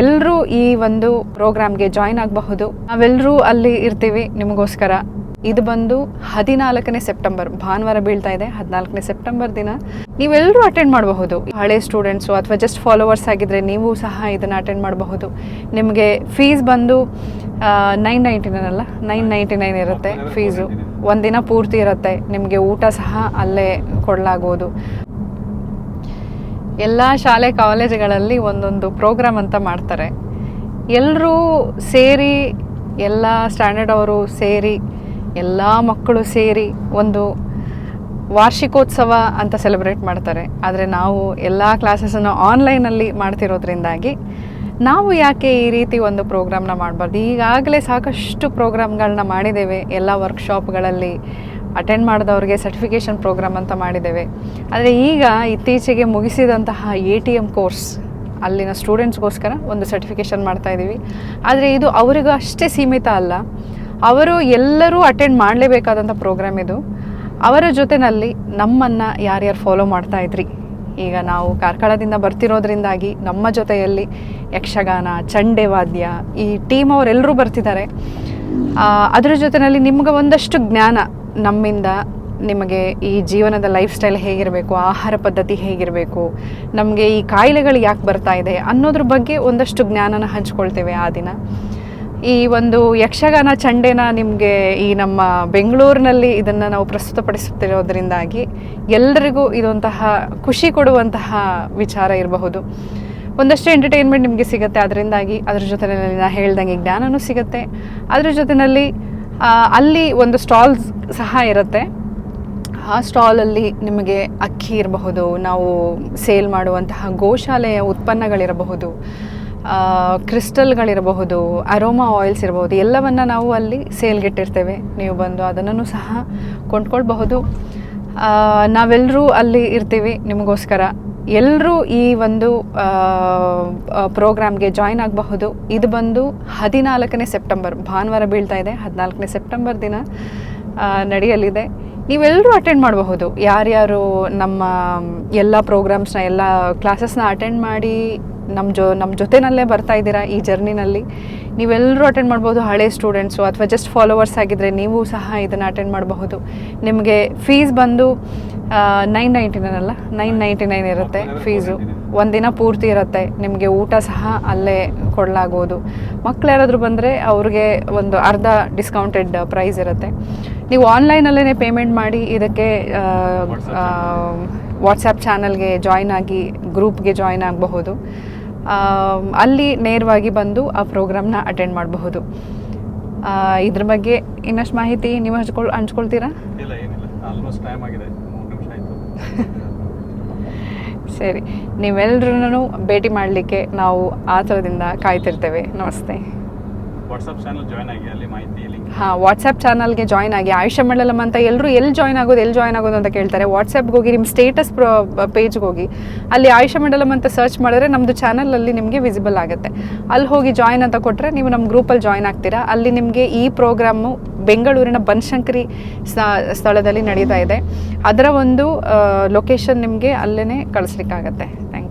ಎಲ್ಲರೂ ಈ ಒಂದು ಪ್ರೋಗ್ರಾಮ್ಗೆ ಜಾಯಿನ್ ಆಗಬಹುದು. ನಾವೆಲ್ಲರೂ ಅಲ್ಲಿ ಇರ್ತೀವಿ. ನಿಮಗೋಸ್ಕರ. ಇದು ಬಂದು ಹದಿನಾಲ್ಕನೇ ಸೆಪ್ಟೆಂಬರ್. ಭಾನುವಾರ ಬೀಳ್ತಾ ಇದೆ. ಹದಿನಾಲ್ಕನೇ ಸೆಪ್ಟೆಂಬರ್ ದಿನ. ನೀವೆಲ್ಲರೂ ಅಟೆಂಡ್ ಮಾಡಬಹುದು. ಹಳೆ ಸ್ಟೂಡೆಂಟ್ಸು ಅಥವಾ ಜಸ್ಟ್ ಫಾಲೋವರ್ಸ್ ಆಗಿದ್ರೆ ನೀವು ಸಹ ಇದನ್ನು ಅಟೆಂಡ್ ಮಾಡಬಹುದು. ನಿಮಗೆ ಫೀಸ್ ಬಂದು ನೈನ್ ನೈಂಟಿ ನೈನ್ ಅಲ್ಲ? ನೈನ್ ನೈಂಟಿ ನೈನ್ ಇರುತ್ತೆ ಫೀಸು ಒಂದಿನ ಪೂರ್ತಿ ಇರುತ್ತೆ. ನಿಮಗೆ ಊಟ ಸಹ ಅಲ್ಲೇ ಕೊಡಲಾಗುವುದು ಎಲ್ಲ ಶಾಲೆ, ಕಾಲೇಜುಗಳಲ್ಲಿ ಒಂದೊಂದು ಪ್ರೋಗ್ರಾಮ್ ಅಂತ ಮಾಡ್ತಾರೆ. ಎಲ್ಲರೂ ಸೇರಿ, ಎಲ್ಲ ಸ್ಟ್ಯಾಂಡರ್ಡ್ ಅವರು ಸೇರಿ, ಎಲ್ಲ ಮಕ್ಕಳು ಸೇರಿ ಒಂದು ವಾರ್ಷಿಕೋತ್ಸವ ಅಂತ ಸೆಲೆಬ್ರೇಟ್ ಮಾಡ್ತಾರೆ. ಆದರೆ ನಾವು ಎಲ್ಲ ಕ್ಲಾಸಸನ್ನು ಆನ್ಲೈನಲ್ಲಿ ಮಾಡ್ತಿರೋದ್ರಿಂದಾಗಿ ನಾವು ಯಾಕೆ ಈ ರೀತಿ ಒಂದು ಪ್ರೋಗ್ರಾಮ್ನ ಮಾಡಬಾರ್ದು? ಈಗಾಗಲೇ ಸಾಕಷ್ಟು ಪ್ರೋಗ್ರಾಮ್ಗಳನ್ನ ಮಾಡಿದ್ದೇವೆ. ಎಲ್ಲ ವರ್ಕ್ಶಾಪ್ಗಳಲ್ಲಿ ಅಟೆಂಡ್ ಮಾಡಿದವ್ರಿಗೆ ಸರ್ಟಿಫಿಕೇಷನ್ ಪ್ರೋಗ್ರಾಮ್ ಅಂತ ಮಾಡಿದ್ದೇವೆ. ಆದರೆ ಈಗ ಇತ್ತೀಚೆಗೆ ಮುಗಿಸಿದಂತಹ ಎ ಟಿ ಎಂ ಕೋರ್ಸ್ ಅಲ್ಲಿನ ಸ್ಟೂಡೆಂಟ್ಸ್ಗೋಸ್ಕರ ಒಂದು ಸರ್ಟಿಫಿಕೇಷನ್ ಮಾಡ್ತಾ ಇದ್ದೀವಿ ಆದರೆ ಇದು ಅವರಿಗೂ ಅಷ್ಟೇ ಸೀಮಿತ ಅಲ್ಲ. ಅವರು ಎಲ್ಲರೂ ಅಟೆಂಡ್ ಮಾಡಲೇಬೇಕಾದಂಥ ಪ್ರೋಗ್ರಾಮ್ ಇದು. ಅವರ ಜೊತೆಯಲ್ಲಿ ನಮ್ಮನ್ನು ಯಾರ್ಯಾರು ಫಾಲೋ ಮಾಡ್ತಾ ಇದ್ರಿ? ಈಗ ನಾವು ಕಾರ್ಕಳದಿಂದ ಬರ್ತಿರೋದ್ರಿಂದಾಗಿ ನಮ್ಮ ಜೊತೆಯಲ್ಲಿ ಯಕ್ಷಗಾನ ಚಂಡೆ ವಾದ್ಯ ಈ ಟೀಮ್ ಅವರೆಲ್ಲರೂ ಬರ್ತಿದ್ದಾರೆ. ಅದರ ಜೊತೆಯಲ್ಲಿ ನಿಮ್ಗೆ ಒಂದಷ್ಟು ಜ್ಞಾನ ನಮ್ಮಿಂದ ನಿಮಗೆ ಈ ಜೀವನದ ಲೈಫ್ ಸ್ಟೈಲ್ ಹೇಗಿರಬೇಕು, ಆಹಾರ ಪದ್ಧತಿ ಹೇಗಿರಬೇಕು, ನಮಗೆ ಈ ಕಾಯಿಲೆಗಳು ಯಾಕೆ ಬರ್ತಾ ಇದೆ ಅನ್ನೋದ್ರ ಬಗ್ಗೆ ಒಂದಷ್ಟು ಜ್ಞಾನನ ಹಂಚ್ಕೊಳ್ತೇವೆ ಆ ದಿನ. ಈ ಒಂದು ಯಕ್ಷಗಾನ ಚಂಡೆನ ನಿಮಗೆ ಈ ನಮ್ಮ ಬೆಂಗಳೂರಿನಲ್ಲಿ ಇದನ್ನು ನಾವು ಪ್ರಸ್ತುತಪಡಿಸುತ್ತಿರೋದ್ರಿಂದಾಗಿ ಎಲ್ಲರಿಗೂ ಇದೊಂತಹ ಖುಷಿ ಕೊಡುವಂತಹ ವಿಚಾರ ಇರಬಹುದು. ಒಂದಷ್ಟು ಎಂಟರ್ಟೈನ್ಮೆಂಟ್ ನಿಮಗೆ ಸಿಗುತ್ತೆ ಅದರಿಂದಾಗಿ ಅದ್ರ ಜೊತೆಯಲ್ಲಿ ನಾನು ಹೇಳ್ದಂಗೆ ಜ್ಞಾನನೂ ಸಿಗುತ್ತೆ. ಅದ್ರ ಜೊತೆಯಲ್ಲಿ ಅಲ್ಲಿ ಒಂದು ಸ್ಟಾಲ್ಸ್ ಸಹ ಇರುತ್ತೆ. ಆ ಸ್ಟಾಲಲ್ಲಿ ನಿಮಗೆ ಅಕ್ಕಿ ಇರಬಹುದು, ನಾವು ಸೇಲ್ ಮಾಡುವಂತಹ ಗೋಶಾಲೆಯ ಉತ್ಪನ್ನಗಳಿರಬಹುದು ಕ್ರಿಸ್ಟಲ್ಗಳಿರಬಹುದು, ಅರೋಮಾ ಆಯಿಲ್ಸ್ ಇರಬಹುದು, ಎಲ್ಲವನ್ನು ನಾವು ಅಲ್ಲಿ ಸೇಲ್ಗಿಟ್ಟಿರ್ತೇವೆ. ನೀವು ಬಂದು ಅದನ್ನು ಸಹ ಕೊಂಡ್ಕೊಳ್ಬಹುದು. ನಾವೆಲ್ಲರೂ ಅಲ್ಲಿ ಇರ್ತೀವಿ ನಿಮಗೋಸ್ಕರ. ಎಲ್ಲರೂ ಈ ಒಂದು ಪ್ರೋಗ್ರಾಮ್ಗೆ ಜಾಯಿನ್ ಆಗಬಹುದು. ಇದು ಬಂದು ಹದಿನಾಲ್ಕನೇ ಸೆಪ್ಟೆಂಬರ್, ಭಾನುವಾರ ಬೀಳ್ತಾ ಇದೆ, ಹದಿನಾಲ್ಕನೇ ಸೆಪ್ಟೆಂಬರ್ ದಿನ. ನಡೆಯಲಿದೆ. ನೀವೆಲ್ಲರೂ ಅಟೆಂಡ್ ಮಾಡಬಹುದು. ಯಾರ್ಯಾರು ನಮ್ಮ ಎಲ್ಲ ಪ್ರೋಗ್ರಾಮ್ಸ್ನ ಎಲ್ಲ ಕ್ಲಾಸಸ್ನ ಅಟೆಂಡ್ ಮಾಡಿ ನಮ್ಮ ಜೊ ನಮ್ಮ ಜೊತೆನಲ್ಲೇ ಬರ್ತಾ ಇದ್ದೀರಾ ಈ ಜರ್ನಿನಲ್ಲಿ ನೀವೆಲ್ಲರೂ ಅಟೆಂಡ್ ಮಾಡ್ಬೋದು ಹಳೆ ಸ್ಟೂಡೆಂಟ್ಸು ಅಥವಾ ಜಸ್ಟ್ ಫಾಲೋವರ್ಸ್ ಆಗಿದ್ದರೆ ನೀವು ಸಹ ಇದನ್ನು ಅಟೆಂಡ್ ಮಾಡಬಹುದು. ನಿಮಗೆ ಫೀಸ್ ಬಂದು ನೈನ್ ನೈಂಟಿ ನೈನ್ ಅಲ್ಲ? ನೈನ್ ನೈಂಟಿ ನೈನ್ ಇರುತ್ತೆ ಫೀಸು ಒಂದಿನ ಪೂರ್ತಿ ಇರುತ್ತೆ. ನಿಮಗೆ ಊಟ ಸಹ ಅಲ್ಲೇ ಕೊಡಲಾಗುವುದು ಮಕ್ಳು ಯಾರಾದರೂ ಬಂದರೆ ಅವ್ರಿಗೆ ಒಂದು ಅರ್ಧ ಡಿಸ್ಕೌಂಟೆಡ್ ಪ್ರೈಸ್ ಇರುತ್ತೆ. ನೀವು ಆನ್ಲೈನಲ್ಲೇ ಪೇಮೆಂಟ್ ಮಾಡಿ ಇದಕ್ಕೆ ವಾಟ್ಸಪ್ ಚಾನಲ್ಗೆ ಜಾಯ್ನ್ ಆಗಿ ಗ್ರೂಪ್ಗೆ ಜಾಯ್ನ್ ಆಗಬಹುದು. ಅಲ್ಲಿ ನೇರವಾಗಿ ಬಂದು ಆ ಪ್ರೋಗ್ರಾಮ್ನ ಅಟೆಂಡ್ ಮಾಡಬಹುದು. ಇದ್ರ ಬಗ್ಗೆ ಇನ್ನಷ್ಟು ಮಾಹಿತಿ ನೀವು ಹಂಚ್ಕೊಳ್ ಹಂಚ್ಕೊಳ್ತೀರಾ? ಸರಿ ನೀವೆಲ್ಲರೂ ಭೇಟಿ ಮಾಡಲಿಕ್ಕೆ ನಾವು ಆತರದಿಂದ ಕಾಯ್ತಿರ್ತೇವೆ. ನಮಸ್ತೆ. ವಾಟ್ಸಪ್ ಚಾನಲ್ ಜಾಯ್ನ್ ಆಗಿ, ಅಲ್ಲಿ ಮಾಹಿತಿ ಲಿಂಕ್ ಹಾಂ ವಾಟ್ಸಪ್ ಚಾನಲ್ಗೆ ಜಾಯ್ನ್ ಆಗಿ. ಆಯುಷ ಮಂಡಲಂ ಅಂತ ಎಲ್ಲರೂ ಎಲ್ಲಿ ಜಾಯ್ನ್ ಆಗೋದು ಎಲ್ಲಿ ಜಾಯ್ನ್ ಆಗೋದು ಅಂತ ಕೇಳ್ತಾರೆ. ವಾಟ್ಸಪ್ಗೆ ಹೋಗಿ ನಿಮ್ಮ ಸ್ಟೇಟಸ್ ಪೇಜ್ಗೆ ಹೋಗಿ. ಅಲ್ಲಿ ಆಯುಷ ಮಂಡಲಂ ಅಂತ ಸರ್ಚ್ ಮಾಡಿದ್ರೆ ನಮ್ಮದು ಚಾನಲಲ್ಲಿ ನಿಮಗೆ ವಿಸಿಬಲ್ ಆಗುತ್ತೆ. ಅಲ್ಲಿ ಹೋಗಿ ಜಾಯ್ನ್ ಅಂತ ಕೊಟ್ಟರೆ ನೀವು ನಮ್ಮ ಗ್ರೂಪಲ್ಲಿ ಜಾಯ್ನ್ ಆಗ್ತೀರಾ. ಅಲ್ಲಿ ನಿಮಗೆ ಈ ಪ್ರೋಗ್ರಾಮು ಬೆಂಗಳೂರಿನ ಬನಶಂಕರಿ ಸ್ಥಳದಲ್ಲಿ ನಡೀತಾ ಇದೆ. ಅದರ ಒಂದು ಲೊಕೇಶನ್ ನಿಮಗೆ ಅಲ್ಲೇ ಕಳಿಸ್ಲಿಕ್ಕಾಗತ್ತೆ. ಥ್ಯಾಂಕ್